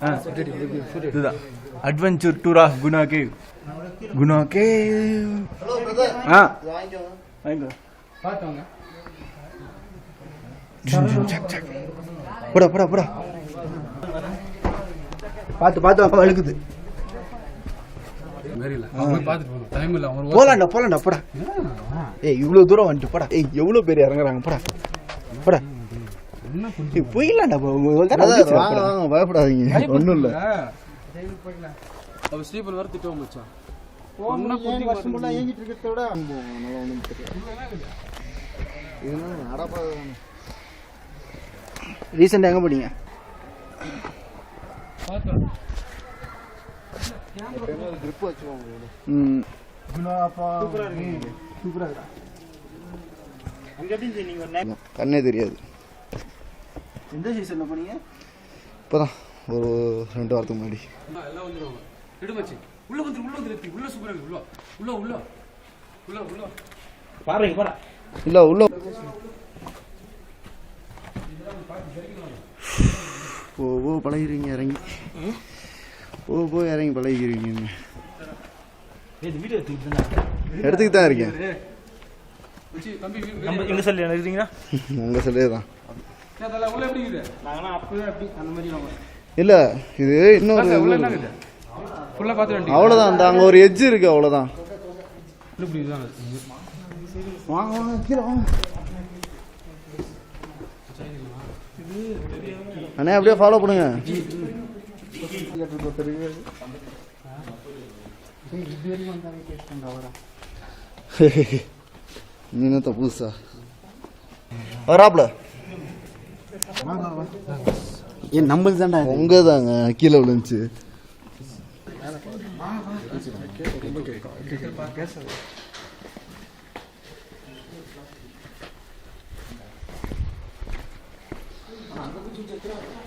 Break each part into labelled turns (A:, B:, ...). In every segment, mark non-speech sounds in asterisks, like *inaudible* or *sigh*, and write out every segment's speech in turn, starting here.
A: ஆ இதுதான் adventure tour of Guna cave Guna cave ஆ வாங்கிக்கோ
B: பார்த்தவங்க
A: போடா போடா போடா பார்த்து பார்த்து வாங்க வழுக்குது போலாம்டா போலாம்டா போடா ஏய் இவ்வளோ தூரம் வந்துட்டு போடா ஏய் எவ்வளோ பேர் இறங்குறாங்க போடா போடா போயிடலாம்டா
C: பயப்படாதீங்க. ஒன்றும் இல்லை.
B: அவ ஸ்லீப்பர் வர திட்டம்
C: ஃபுல்லாக ஏங்கிட்டு இருக்கிறத விட ஒன்றும் தெரியாது.
A: ரீசெண்டாக எங்கே போனீங்க?
C: ட்ரிப் வச்சுக்கோங்க
A: ம்
C: கண்ணே தெரியாது.
A: எந்த சீசனில் போனீங்க
C: இப்போதான் ஒரு ரெண்டு வாரத்துக்கு முன்னாடி.
B: எல்லாம் உள்ள வந்துரு உள்ள வந்துரு உள்ள உள்ள உள்ள உள்ள உள்ள உள்ள
A: பாருங்க போடா
C: இல்லை உள்ள ஓ ஓ பழகிறீங்க இறங்கி. ஓ போ இறங்கி பழகிறீங்க
A: எடுத்துக்கிட்டு
C: தான் இருக்கேன்.
B: மச்சி தம்பி
A: நம்ம எங்கே சொல்லி எடுக்கிறீங்கன்னா
C: உங்கள் சொல்லே தான் இல்லை இது இன்னொரு அவ்வளோதான் அந்த அங்கே ஒரு எட்ஜ் இருக்கு அவ்வளோதான் வாங்க வாங்க கீழே வாங்க. அண்ணே அப்படியே ஃபாலோ பண்ணுங்க. *laughs* நீ என்னத்த புதுசா? வராப்ல.
A: ஏன் நம்மளுக்கு தான்டா
C: உங்க தாங்க கீழே விழுந்துச்சு.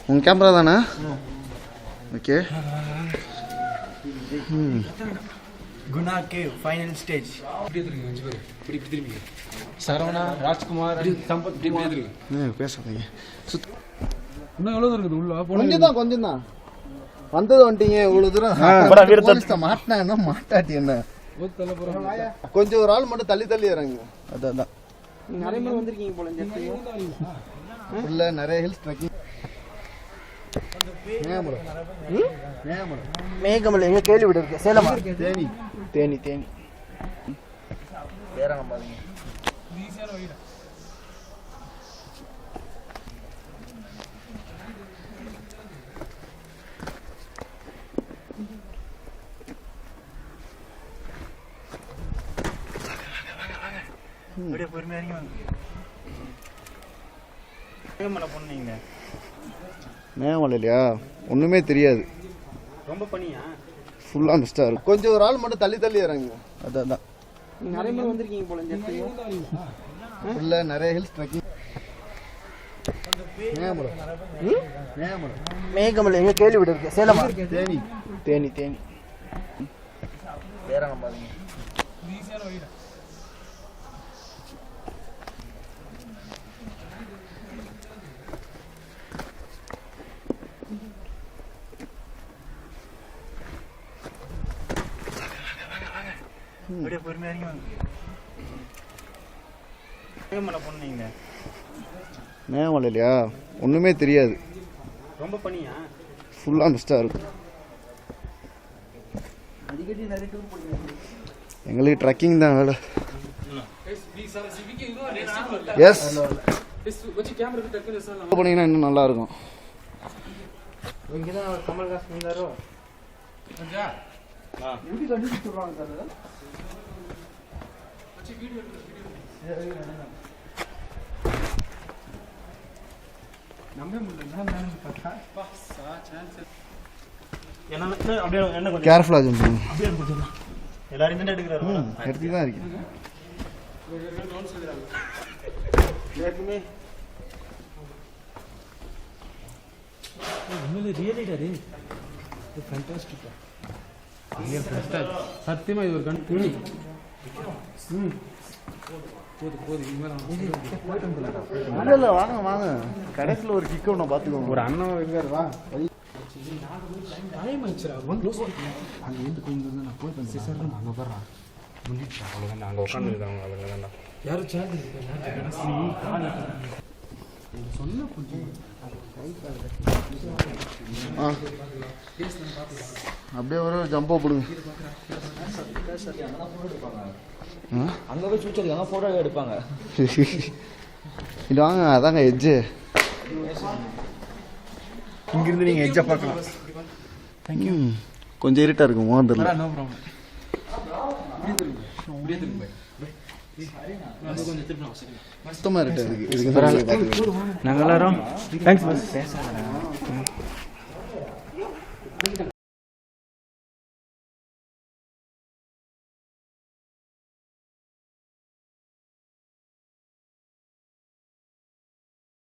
C: உங்க கேமரா தானே? Okay
A: Guna cave final stage
B: இப்படி எடுத்துருங்க அஞ்சு பேர். இப்படி இப்படி திரும்பி சரவணா ராஜ்குமார் சம்பத் இப்படி இப்படி எடுத்துருங்க
C: பேசாதீங்க. சுத்
B: இன்னும் எவ்வளோ இருக்குது? உள்ள
C: கொஞ்சம் தான் கொஞ்சம் தான். வந்தது வந்துட்டீங்க இவ்வளவு தூரம்.
A: போடா, வீரத்தை-
C: போலீஸ்ட்ட மாட்டினா என்ன மாட்டாட்டி என்ன? கொஞ்சம் ஒரு ஆள் மட்டும் தள்ளி தள்ளி
A: அதான் அதான்.
C: நிறைய பேர் வந்திருக்கீங்க போல இல்ல நிறைய ஹில்ஸ் ட்ரெக்கிங்
A: மேகமலை எங்க கேள்வி விட இருக்கு சேலமா?
C: தேனி.
A: தேனி. தேனி வேற நம்பாதீங்க அப்படியே பொறுமையா மேகமலை
C: மேகமலை இல்லையா ஒண்ணுமே தெரியாது.
A: ரொம்ப பண்ணியா
C: ஃபுல்லா மிஸ்டா இருக்கும் கொஞ்சம் ஒரு ஆள் மட்டும் தள்ளி தள்ளி இறங்குங்க.
A: அதான் அதான்.
C: நிறைய பேர் வந்திருக்கீங்க போல இந்த இல்ல நிறைய ஹில்ஸ் ட்ரெக்கிங் மேகமலை
A: எங்க கேள்வி விட இருக்கு சேலமா?
C: தேனி.
A: தேனி தேனி. வேற நம்பாதீங்க அப்படியே பொறுமையா இறங்கி வாங்க பொண்ணுங்க?
C: மேகமலை இல்லையா? ஒண்ணுமே தெரியாது.
A: ரொம்ப பண்ணியா
C: ஃபுல்லா மிஸ்டா இருக்கும் எங்களுக்கு ட்ரெக்கிங் தான் வேலை. எஸ் போனீங்கன்னா இன்னும் நல்லா இருக்கும்.
A: இங்கே தான் கமல்ஹாசன் இருந்தாரோ எப்படி கண்டுபிடிச்சு சொல்றாங்க சார்
B: நம்பவே முடியல என்ன பார்த்தா
A: என்ன அப்படியே என்ன கொஞ்சம்
C: கேர்ஃபுல்லாக
A: கொஞ்சம் எல்லாரும் தானே எடுக்கிறாரு
C: எடுத்து தான் இருக்கேன்
B: உண்மையிலே ரியலிடா ரே ஃபேண்டாஸ்டிக்கா சத்தியமா இது ஒரு கண் துணி ம் போது போது
C: இல்ல இல்ல வாங்க வாங்க. கடைசியில் ஒரு கிக் ஒன்று பார்த்துக்கோங்க
B: ஒரு அண்ணன் இருக்காரு வா. டைம் அங்கே இருந்து கொஞ்சம் நான் போய் பண்ணி சார் அங்கே போடுறான் முடிச்சு அவ்வளோதான் நாங்கள் உட்காந்துருக்காங்க அவங்க யாரும்
C: அப்படியே ஒரு ஜம்போ போடுங்க
D: அங்க போய் சுவிட்ச் எடுக்காங்க போட்டோ எடுப்பாங்க.
C: இது வாங்க அதாங்க எஜ்ஜு
A: இங்கிருந்து நீங்கள் எஜ்ஜா பார்க்கலாம்.
C: தேங்க்யூ கொஞ்சம் இருட்டாக இருக்கும் மோதிரல
A: நோ ப்ராப்ளம்
C: இருட்டாக இருக்கு.
A: நாங்கள் எல்லாரும் தேங்க்ஸ் பஸ்